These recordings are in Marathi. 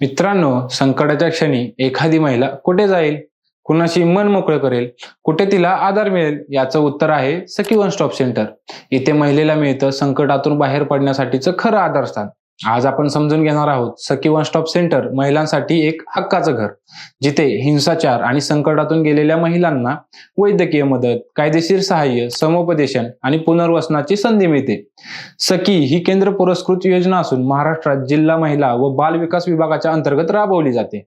मित्रांनो संकटाच्या क्षणी एखादी महिला कुठे जाईल? कुणाशी मन मोकळं करेल? कुठे तिला आधार मिळेल? याचं उत्तर आहे सखी वन स्टॉप सेंटर. इथे महिलेला मिळतं संकटातून बाहेर पडण्यासाठीचं खरं आधारस्थान. आज आपण समजून घेणार आहोत सखी वन स्टॉप सेंटर महिलांसाठी एक हक्काचं घर जिथे हिंसाचार आणि संकटातून गेलेल्या महिलांना वैद्यकीय मदत कायदेशीर सहाय्य समुपदेशन आणि पुनर्वसनाची संधी मिळते. सखी ही केंद्र पुरस्कृत योजना असून महाराष्ट्रात जिल्हा महिला व बाल विकास विभागाच्या अंतर्गत राबवली जाते.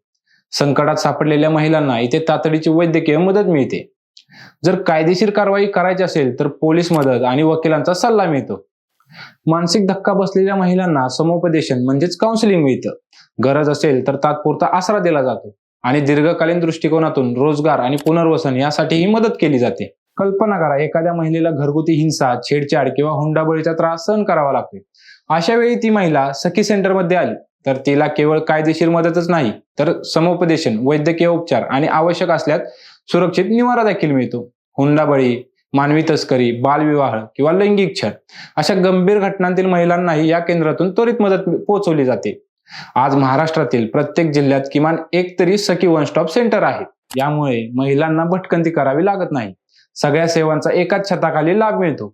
संकटात सापडलेल्या महिलांना इथे तातडीची वैद्यकीय मदत मिळते. जर कायदेशीर कारवाई करायची असेल तर पोलीस मदत आणि वकिलांचा सल्ला मिळतो. मानसिक धक्का बसलेल्या महिलांना समुपदेशन म्हणजेच काउन्सिलिंग मिळतं. गरज असेल तर तात्पुरता आसरा दिला जातो आणि दीर्घकालीन दृष्टिकोनातून रोजगार आणि पुनर्वसन यासाठीही मदत केली जाते. कल्पना करा एखाद्या महिलेला घरगुती हिंसा छेडछाड किंवा हुंडाबळीचा त्रास सहन करावा लागतो अशा वेळी ती महिला सखी सेंटरमध्ये आली तर तिला केवळ कायदेशीर मदतच नाही तर समुपदेशन वैद्यकीय उपचार आणि आवश्यक असल्यास सुरक्षित निवारा देखील मिळतो. हुंडाबळी मानवी तस्करी बालविवाह किंवा लैंगिक छळ अशा गंभीर घटनांतील महिलांनाही या केंद्रातून त्वरित मदत पोहोचवली जाते. आज महाराष्ट्रातील प्रत्येक जिल्ह्यात किमान एक तरी सखी वन स्टॉप सेंटर आहे. यामुळे महिलांना भटकंती करावी लागत नाही. सगळ्या सेवांचा एकाच छताखाली लाभ मिळतो.